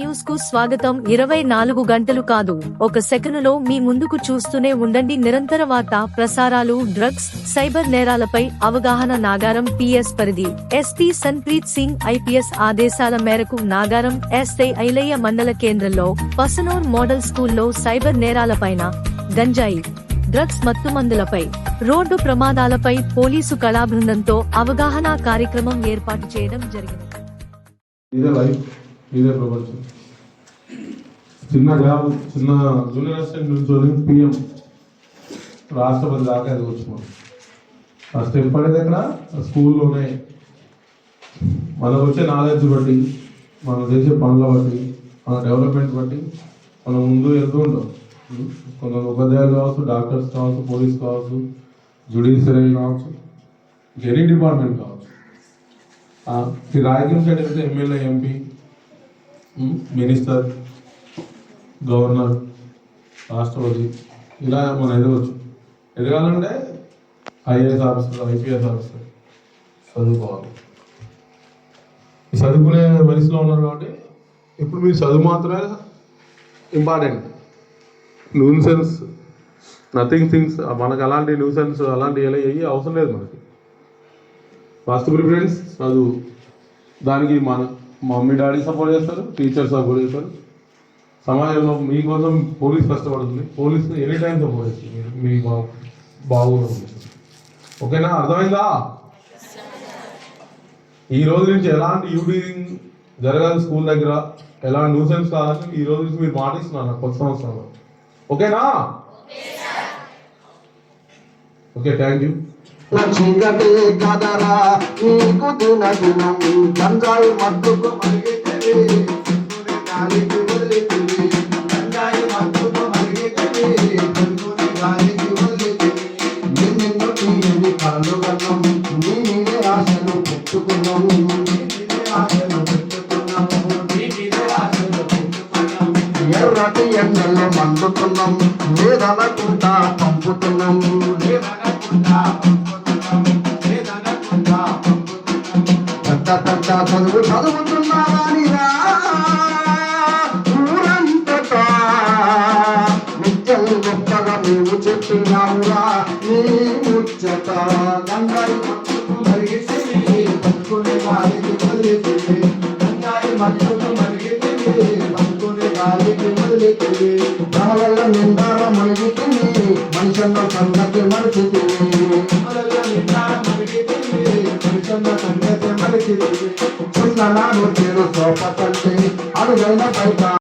న్యూస్కు స్వాగతం. ఇరవై నాలుగు గంటలు కాదు. ఒక సెకనులో మీ ముందుకు చూస్తూనే ఉండండి. నిరంతర వార్త ప్రసారాలు డ్రగ్స్ సైబర్ నేరాలపై అవగాహన నాగారం పిఎస్ పరిధి. ఎస్పీ సన్ప్రీత్ సింగ్ ఐపీఎస్ ఆదేశాల మేరకు నాగారం ఎస్ఐ ఐలయ్య మండల కేంద్రంలో పసనూర్ మోడల్ స్కూల్లో సైబర్ నేరాలపైన గంజాయి డ్రగ్స్ మత్తుమందులపై రోడ్డు ప్రమాదాలపై పోలీసు కళాబృందంతో అవగాహన కార్యక్రమం ఏర్పాటు చేయడం జరిగింది. ఇదే ప్రపంచం చిన్న జాబ్ చిన్న జూనియర్ అసిస్టెంట్ నుంచి పిఎం రాష్ట్రపతి దాకా ఎదగొచ్చు మనం ఆ స్టెప్ అనేది ఎక్కడ? స్కూల్లోనే. మనకు వచ్చే నాలెడ్జ్ బట్టి మనం చేసే పనుల బట్టి మన డెవలప్మెంట్ బట్టి మనం ముందు వెళ్తూ ఉంటాం. కొందరు ఉపాధ్యాయులు కావచ్చు డాక్టర్స్ కావచ్చు పోలీస్ కావచ్చు జుడిషియరీ కావచ్చు ఎనీ డిపార్ట్మెంట్ కావచ్చు. ఈ రాజకీయం సైడ్ అయితే ఎమ్మెల్యే ఎంపీ మినిస్టర్ గవర్నర్ రాష్ట్రపతి ఇలా మనం ఎదగవచ్చు ఎదగాలంటే ఐఏఎస్ ఆఫీసర్ ఐపీఎస్ ఆఫీసర్ చదువుకోవాలి. చదువుకునే వయసులో ఉన్నారు కాబట్టి ఇప్పుడు మీరు చదువు మాత్రమే ఇంపార్టెంట్. న్యూసెన్స్ నథింగ్ థింగ్స్ మనకు అలాంటి న్యూ సెన్స్ ఎలా అయ్యి అవసరం లేదు మనకి. ఫస్ట్ ప్రిఫరెన్స్ చదువు. దానికి మన మమ్మీ డాడీ సపోర్ట్ చేస్తారు టీచర్ సపోర్ట్ చేస్తారు. సమాజంలో మీకోసం పోలీస్ కష్టపడుతుంది. పోలీస్ ఎనీ టైం సపోర్ట్ చేస్తుంది. మీ బాగుంది ఓకేనా? అర్థమైందా? ఈ రోజు నుంచి ఎలాంటి యూటీరింగ్ జరగాలి స్కూల్ దగ్గర? ఎలాంటి న్యూసెన్స్ కాదని ఈ రోజు నుంచి మీరు మాటిస్తున్నారు కొత్త సంవత్సరంలో? ఓకేనా? Okay thank you. చీకటి కదరా నీకు దిన దినం గంజాయి మత్తుకు మరిగితివి. గాలికి వదిలితివి గంజాయి మత్తుకు మరిగితివి. గాలికి నిన్ను తీయని కళ్ళు నీ మీదే ఆశలు ఆశలు ఎర్రటి ఎండల్లో మండుతున్నాం. లేదనకుండా పంపుతున్నాం. పెద్ద పెద్ద చదువు చదువుతున్నావానిరా? ఊరంతటా. నిత్యం గొప్పగా మేము చెప్పినామురా నీ ముచ్చట. గంగాయి మట్టుకు మరిగితివి పట్టుకుని వారికి వదిలితివి గంగాయి మట్టుకు సంగతి మరిచితివి చిన్ననాడు చేరు సోప తల్లి అడుగైన బయట